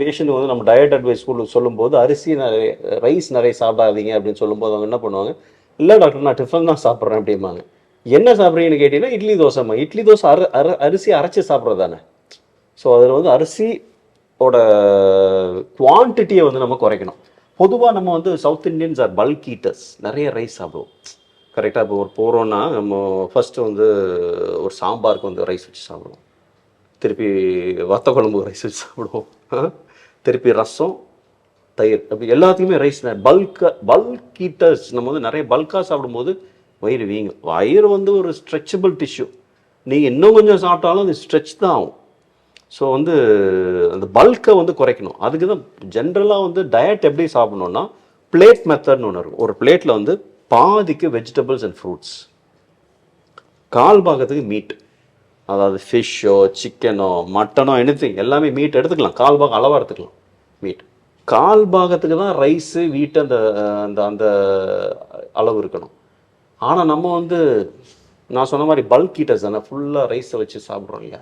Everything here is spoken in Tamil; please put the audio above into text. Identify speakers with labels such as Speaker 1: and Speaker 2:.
Speaker 1: பேஷண்ட் வந்து நம்ம டயட் அட்வைஸ் சொல்லும்போது அரிசி நிறைய ரைஸ் நிறைய சாப்பிடாதீங்க அப்படின்னு சொல்லும்போது அவங்க என்ன பண்ணுவாங்க இல்லை டாக்டர் நான் டிஃபன் தான் சாப்பிட்றேன் அப்படிம்பாங்க. என்ன சாப்பிட்றீங்கன்னு கேட்டிங்கன்னா இட்லி தோசைம்மா இட்லி தோசை அர அர அரிசி அரைச்சி சாப்பிட்றது தானே? ஸோ அதில் வந்து அரிசியோட குவான்டிட்டியை வந்து நம்ம குறைக்கணும். பொதுவாக நம்ம வந்து south Indians are bulk eaters நிறைய ரைஸ் சாப்பிடுவோம். கரெக்டாக இப்போ ஒரு போகிறோன்னா நம்ம ஃபஸ்ட்டு வந்து ஒரு சாம்பாருக்கு வந்து ரைஸ் வச்சு சாப்பிடுவோம். திருப்பி வத்த குழம்பு ரைஸ் வச்சு சாப்பிடுவோம். ஆ? திருப்பி ரசம் தயிர். அப்படி எல்லாத்துக்குமே ரைஸ் பல்காக பல்க் ஈட்டர்ஸ் நம்ம வந்து நிறைய பல்காக சாப்பிடும்போது வயிறு வீங்கும். வயிறு வந்து ஒரு ஸ்ட்ரெச்சபிள் டிஷ்யூ நீங்கள் இன்னும் கொஞ்சம் சாப்பிட்டாலும் அது ஸ்ட்ரெச் தான் ஆகும். ஸோ வந்து அந்த பல்கை வந்து குறைக்கணும். அதுக்கு தான் ஜென்ரலாக வந்து டயட் எப்படி சாப்பிடணும்னா பிளேட் மெத்தட்னு ஒன்று இருக்கும். ஒரு பிளேட்டில் வந்து பாதிக்கு வெஜிடபிள்ஸ் அண்ட் ஃப்ரூட்ஸ் கால் பாகத்துக்கு மீட் அதாவது ஃபிஷ்ஷோ சிக்கனோ மட்டனோ எனிதிங் எல்லாமே மீட் எடுத்துக்கலாம். கால் பாகம் அளவாக எடுத்துக்கலாம். மீட் கால் பாகத்துக்கு தான் ரைஸு வீட்டு அந்த அந்த அந்த அளவு இருக்கணும். ஆனால் நம்ம வந்து நான் சொன்ன மாதிரி பல்க் ஹீட்டர்ஸ் தானே ஃபுல்லாக ரைஸை வச்சு சாப்பிட்றோம் இல்லையா?